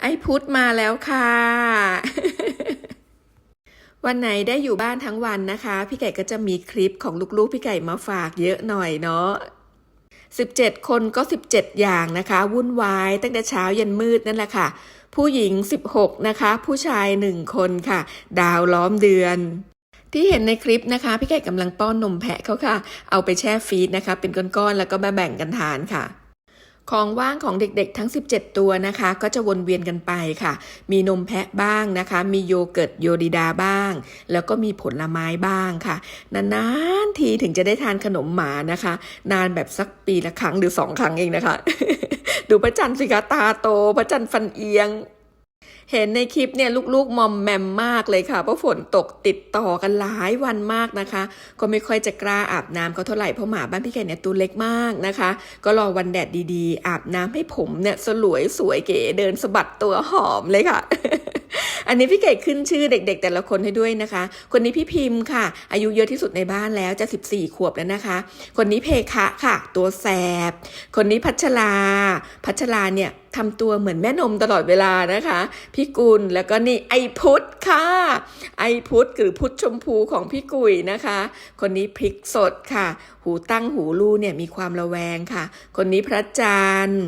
ไอพุทธมาแล้วค่ะ วันไหนได้อยู่บ้านทั้งวันนะคะ พี่ไก่ก็จะมีคลิปของลูกๆ พี่ไก่มาฝากเยอะหน่อยเนาะ17 คนก็ 17 อย่างนะคะ วุ่นวายตั้งแต่เช้ายันมืดนั่นแหละค่ะ ผู้หญิง 16 นะคะ ผู้ชาย 1 คนค่ะ ดาวล้อมเดือน ที่เห็นในคลิปนะคะ พี่ไก่กำลังป้อนนมแพะเขาค่ะ เอาไปแช่ฟรีซนะคะ เป็นก้อนๆแล้วก็มาแบ่งกันทานค่ะ ของว่างของเด็กๆทั้ง 17 ตัวนะคะ ก็จะวนเวียนกันไปค่ะ มีนมแพะบ้างนะคะ มีโยเกิร์ตโยดิดาบ้าง แล้วก็มีผลไม้บ้างค่ะ นานๆทีถึงจะได้ทานขนมหมานะคะ นานแบบสักปีละครั้งหรือสองครั้งเองนะคะ ดูพระจันทร์สิคะตาโต พระจันทร์ฟันเอียง เห็นในคลิปเนี่ยลูกๆมอมแมมมากเลยค่ะเพราะฝนตกติดต่อกันหลายวันมากนะคะ ก็ไม่ค่อยจะกล้าอาบน้ำเขาเท่าไหร่เพราะหมาบ้านพี่ไก่เนี่ยตัวเล็กมากนะคะ ก็รอวันแดดดีๆ อาบน้ำให้ผมเนี่ยสลวยสวยเก๋เดินสะบัดตัวหอมเลยค่ะอันนี้พี่ไก่ขึ้นชื่อเด็ก ๆ แต่ละคนให้ด้วยนะคะ คนนี้พี่พิมพ์ค่ะ อายุเยอะที่สุดในบ้านแล้วจะ 14 ขวบแล้วนะคะ คนนี้เพคะค่ะ ตัวแสบ คนนี้พัชรา พัชราเนี่ย ทำตัวเหมือนแม่นมตลอดเวลานะคะ พี่กุลแล้วก็นี่ไอพุทธค่ะ ไอพุทธหรือพุทธชมพูของพี่กุยนะคะ คนนี้พริกสดค่ะ หูตั้งหูรูเนี่ยมีความระแวงค่ะ คนนี้พระจันทร์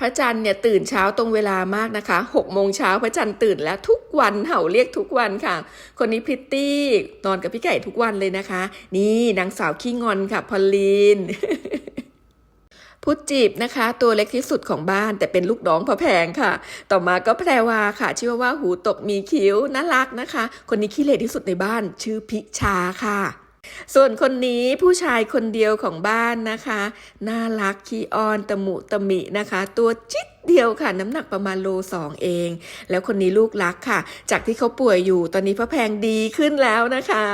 พระจันทร์เนี่ยตื่นเช้าตรงเวลามากนะคะ6โมงเช้าพระจันทร์ตื่นแล้วทุกวันเห่าเรียกทุกวันค่ะ คนนี้พริตตี้นอนกับพี่ไก่ทุกวันเลยนะคะ นี่นางสาวขี้งอนค่ะพอลลีน พุทจีบนะคะ ตัวเล็กที่สุดของบ้านแต่เป็นลูกน้องพระแพงค่ะ ต่อมาก็แพรวาค่ะ ชื่อว่าหูตกมีคิ้วน่ารักนะคะ คนนี้ขี้เหร่ที่สุดในบ้าน ชื่อพิชาค่ะส่วนคนนี้ผู้ชายคนเดียวของบ้านนะคะ น่ารักขี้ออนตะมุตะมินะคะ ตัวจิ๊ดเดียวค่ะ น้ำหนักประมาณโลสองเอง แล้วคนนี้ลูกรักค่ะ จากที่เขาป่วยอยู่ตอนนี้พระแพงดีขึ้นแล้วนะคะ